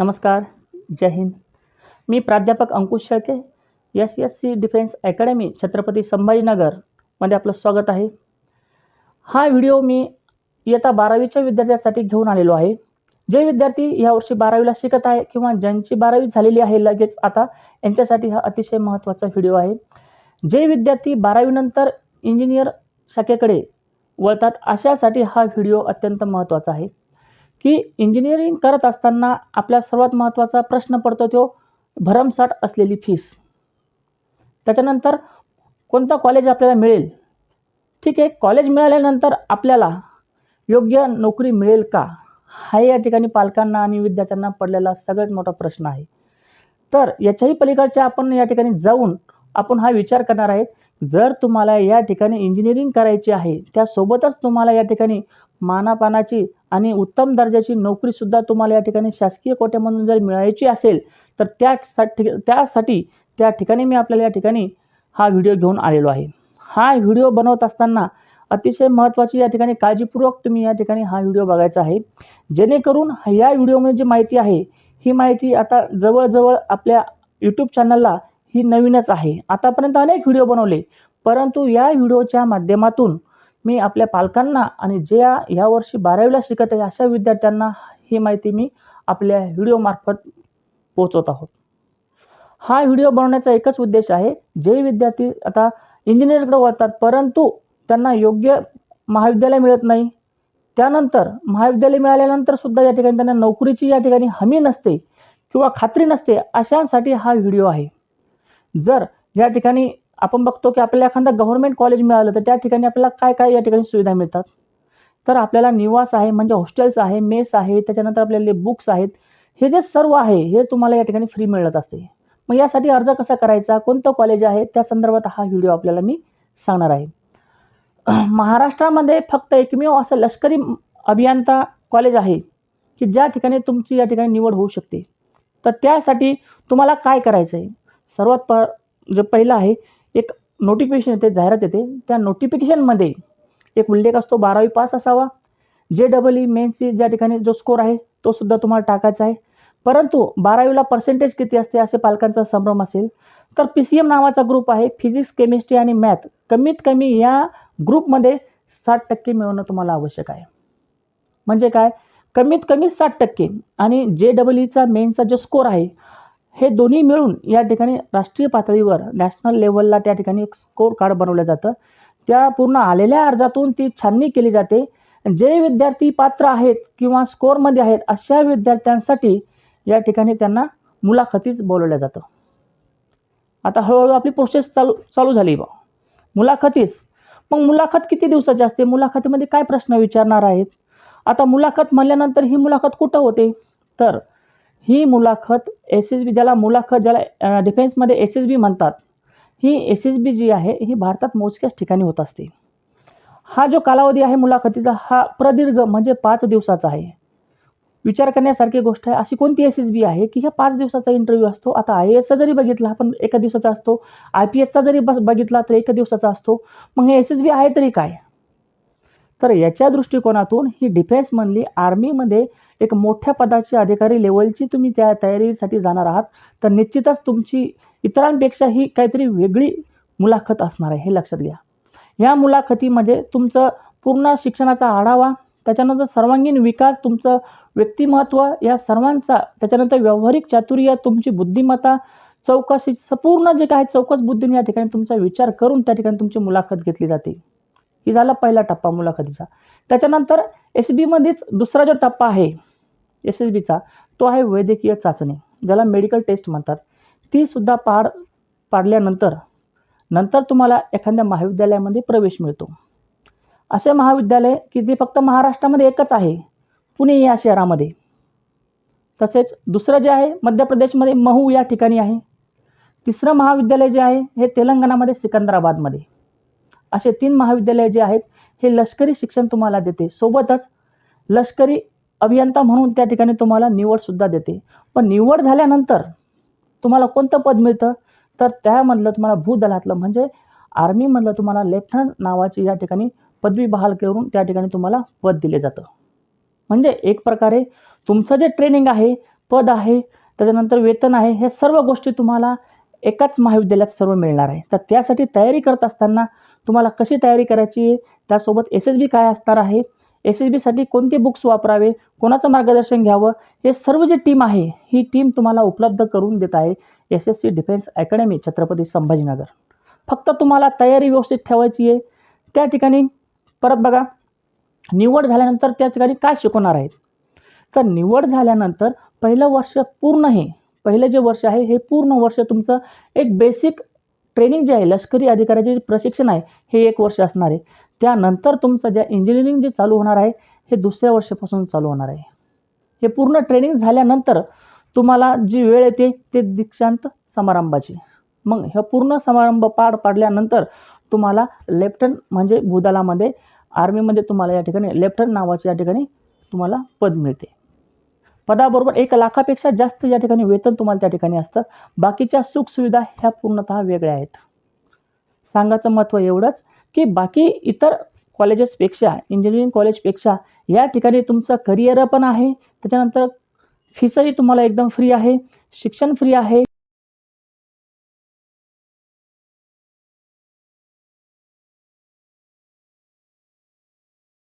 नमस्कार जय हिंद. मी प्राध्यापक Ankush Shelke S S C defence academy Chhatrapati संभाजीनगरमध्ये आपलं स्वागत आहे. हा व्हिडिओ मी इयत्ता बारावीच्या विद्यार्थ्यांसाठी घेऊन आलेलो आहे. जे विद्यार्थी यावर्षी बारावीला शिकत आहे किंवा ज्यांची बारावी झालेली आहे लगेच आता यांच्यासाठी हा अतिशय महत्त्वाचा व्हिडिओ आहे. जे विद्यार्थी बारावीनंतर इंजिनियर शाखेकडे वळतात अशासाठी हा व्हिडिओ अत्यंत महत्त्वाचा आहे. की इंजिनिअरिंग करत असताना आपल्या सर्वात महत्त्वाचा प्रश्न पडतो तो भरमसाठ असलेली फीस त्याच्यानंतर कोणतं कॉलेज आपल्याला मिळेल? ठीक आहे कॉलेज मिळाल्यानंतर आपल्याला योग्य नोकरी मिळेल का? हा या ठिकाणी पालकांना आणि विद्यार्थ्यांना पडलेला सगळ्यात मोठा प्रश्न आहे. तर याच्याही पलीकडच्या आपण या ठिकाणी जाऊन आपण हा विचार करणार आहेत जर तुम्हाला या ठिकाणी इंजिनिअरिंग करायची आहे त्यासोबतच तुम्हाला या ठिकाणी मानापानाची आणि उत्तम दर्जाची नोकरीसुद्धा तुम्हाला या ठिकाणी शासकीय कोट्यामधून जर मिळायची असेल तर त्यासाठी त्यासाठी त्या ठिकाणी मी आपल्याला या ठिकाणी हा व्हिडिओ घेऊन आलेलो आहे. हा व्हिडिओ बनवत असताना अतिशय महत्त्वाची या ठिकाणी काळजीपूर्वक तुम्ही या ठिकाणी हा व्हिडिओ बघायचा आहे. जेणेकरून या व्हिडिओमध्ये जी माहिती आहे ही माहिती आता जवळजवळ आपल्या यूट्यूब चॅनलला ही नवीनच आहे. आतापर्यंत अनेक व्हिडिओ बनवले परंतु या व्हिडिओच्या माध्यमातून मी आपल्या पालकांना आणि ज्या यावर्षी बारावीला शिकत आहे अशा विद्यार्थ्यांना ही माहिती मी आपल्या व्हिडिओमार्फत पोचवत आहोत. हा व्हिडिओ बनवण्याचा एकच उद्देश आहे जे विद्यार्थी आता इंजिनिअरकडे वळतात परंतु त्यांना योग्य महाविद्यालय मिळत नाही. त्यानंतर महाविद्यालय मिळाल्यानंतर सुद्धा या ठिकाणी त्यांना नोकरीची या ठिकाणी हमी नसते किंवा खात्री नसते अशांसाठी हा व्हिडिओ आहे. जर या ठिकाणी आपण बघतो की आपल्याला एखादं गव्हर्मेंट कॉलेज मिळालं तर त्या ठिकाणी आपल्याला काय काय या ठिकाणी सुविधा मिळतात? तर आपल्याला निवास आहे म्हणजे हॉस्टेल्स आहे मेस आहे त्याच्यानंतर आपल्याला बुक्स आहेत. हे जे सर्व आहे हे तुम्हाला या ठिकाणी फ्री मिळत असते. मग यासाठी अर्ज कसा करायचा कोणतं कॉलेज आहे त्या संदर्भात हा व्हिडिओ आपल्याला मी सांगणार आहे. महाराष्ट्रामध्ये फक्त एकमेव असं लष्करी अभियंता कॉलेज आहे की ज्या ठिकाणी तुमची या ठिकाणी निवड होऊ शकते. तर त्यासाठी तुम्हाला काय करायचं आहे सर्वात प जे पहिलं आहे एक नोटिफिकेशन येते जाहिरात येते. त्या नोटिफिकेशनमध्ये एक उल्लेख असतो बारावी पास असावा. जे डबल ई मेन्सची ज्या ठिकाणी जो स्कोर आहे तो सुद्धा तुम्हाला टाकायचा आहे. परंतु बारावीला पर्सेंटेज किती असते असे पालकांचा संभ्रम असेल. तर पी सी एम नावाचा ग्रुप आहे फिजिक्स केमिस्ट्री आणि मॅथ कमीत कमी या ग्रुपमध्ये साठ टक्के मिळवणं तुम्हाला आवश्यक आहे. म्हणजे काय? कमीत कमी साठ टक्के. आणि जे डबल ईचा मेनचा जो स्कोर आहे हे दोन्ही मिळून या ठिकाणी राष्ट्रीय पातळीवर नॅशनल लेवलला त्या ठिकाणी एक स्कोर कार्ड बनवलं जातं. त्या पूर्ण आलेल्या अर्जातून ती छाननी केली जाते. जे विद्यार्थी पात्र आहेत किंवा स्कोअरमध्ये आहेत अशा विद्यार्थ्यांसाठी या ठिकाणी त्यांना मुलाखतीच बोलवलं जातं. आता हळूहळू आपली प्रोसेस चालू चालू झाली बा. मुलाखतीस. मग मुलाखत किती दिवसाची असते? मुलाखतीमध्ये काय प्रश्न विचारणार आहेत? आता मुलाखत म्हणल्यानंतर ही मुलाखत कुठं होते? तर ही मुलाखत एस एस बी ज्याला मुलाखत ज्याला डिफेन्समध्ये एस एस बी म्हणतात ही एस एस बी जी आहे ही भारतात मोजक्याच ठिकाणी होत असते. हा जो कालावधी आहे मुलाखतीचा हा प्रदीर्घ म्हणजे पाच दिवसाचा आहे. विचार करण्यासारखी गोष्ट आहे अशी कोणती एस एस बी आहे की ह्या पाच दिवसाचा इंटरव्ह्यू असतो आता आय ए एसचा जरी बघितला आपण एका दिवसाचा असतो आय पी एसचा जरी बस बघितला तर एका दिवसाचा असतो मग हे एस एस बी आहे तरी काय? तर याच्या दृष्टिकोनातून ही डिफेन्समधली आर्मीमध्ये एक मोठ्या पदाची अधिकारी लेवलची तुम्ही त्या तयारीसाठी जाणार आहात. तर निश्चितच तुमची इतरांपेक्षा ही काहीतरी वेगळी मुलाखत असणार आहे हे लक्षात घ्या. या मुलाखतीमध्ये तुमचं पूर्ण शिक्षणाचा आढावा त्याच्यानंतर सर्वांगीण विकास तुमचं व्यक्तिमत्व या सर्वांचा त्याच्यानंतर व्यावहारिक चातुर्य तुमची बुद्धिमत्ता चौकशी संपूर्ण जे काय चौकस बुद्धीने या ठिकाणी तुमचा विचार करून त्या ठिकाणी तुमची मुलाखत घेतली जाते. ही झाला पहिला टप्पा मुलाखतीचा. त्याच्यानंतर एस बीमध्येच दुसरा जो टप्पा आहे एस एस बीचा तो आहे वैद्यकीय चाचणी ज्याला मेडिकल टेस्ट म्हणतात. ती सुद्धा पार पाडल्यानंतर नंतर तुम्हाला एखाद्या महाविद्यालयामध्ये प्रवेश मिळतो. असे महाविद्यालय की ते फक्त महाराष्ट्रामध्ये एकच आहे पुणे या शहरामध्ये. तसेच दुसरं जे आहे मध्य प्रदेशमध्ये महू या ठिकाणी आहे. तिसरं महाविद्यालय जे आहे हे तेलंगणामध्ये सिकंदराबादमध्ये. असे तीन महाविद्यालय जे आहेत हे लष्करी शिक्षण तुम्हाला देते. सोबतच लष्करी अभियंता म्हणून त्या ठिकाणी तुम्हाला निवडसुद्धा देते. पण निवड झाल्यानंतर तुम्हाला कोणतं पद मिळतं? तर त्यामधलं तुम्हाला भूदलातलं म्हणजे आर्मीमधलं तुम्हाला लेफ्टनंट नावाची या ठिकाणी पदवी बहाल करून त्या ठिकाणी तुम्हाला पद दिले जातं. म्हणजे एक प्रकारे तुमचं जे ट्रेनिंग आहे पद आहे त्याच्यानंतर वेतन आहे हे सर्व गोष्टी तुम्हाला एकाच महाविद्यालयात सर्व मिळणार आहे. तर त्यासाठी तयारी करत असताना तुम्हाला कशी तयारी करायची? आहे त्यासोबत एस एस बी काय असणार आहे? एस एस बीसाठी कोणते बुक्स वापरावे? कोणाचं मार्गदर्शन घ्यावं? हे सर्व जी टीम आहे ही टीम तुम्हाला उपलब्ध करून देत आहे S S C defence academy Chhatrapati Sambhajinagar. फक्त तुम्हाला तयारी व्यवस्थित ठेवायची आहे. त्या ठिकाणी परत बघा निवड झाल्यानंतर त्या ठिकाणी काय शिकवणार आहेत? तर निवड झाल्यानंतर पहिलं वर्ष पूर्ण हे पहिलं जे वर्ष आहे हे पूर्ण वर्ष तुमचं एक बेसिक ट्रेनिंग जे आहे लष्करी अधिकाऱ्याचे जे प्रशिक्षण आहे हे एक वर्ष असणार आहे. त्यानंतर तुमचं ज्या इंजिनिअरिंग जे चालू होणार आहे हे दुसऱ्या वर्षापासून चालू होणार आहे. हे पूर्ण ट्रेनिंग झाल्यानंतर तुम्हाला जी वेळ येते ते दीक्षांत समारंभाची. मग हे पूर्ण समारंभ पार पाडल्यानंतर तुम्हाला लेफ्टन म्हणजे भूदलामध्ये आर्मीमध्ये तुम्हाला या ठिकाणी लेफ्टन नावाची या ठिकाणी तुम्हाला पद मिळते. पदाबरोबर एक लाखापेक्षा जास्त या ठिकाणी वेतन तुम्हाला त्या ठिकाणी असतं. बाकीच्या सुखसुविधा ह्या पूर्णतः वेगळ्या आहेत. सांगायचं महत्त्व एवढंच की बाकी इतर कॉलेजेसपेक्षा इंजिनिअरिंग कॉलेजपेक्षा या ठिकाणी तुमचं करिअर पण आहे. त्याच्यानंतर फीसही तुम्हाला एकदम फ्री आहे. शिक्षण फ्री आहे.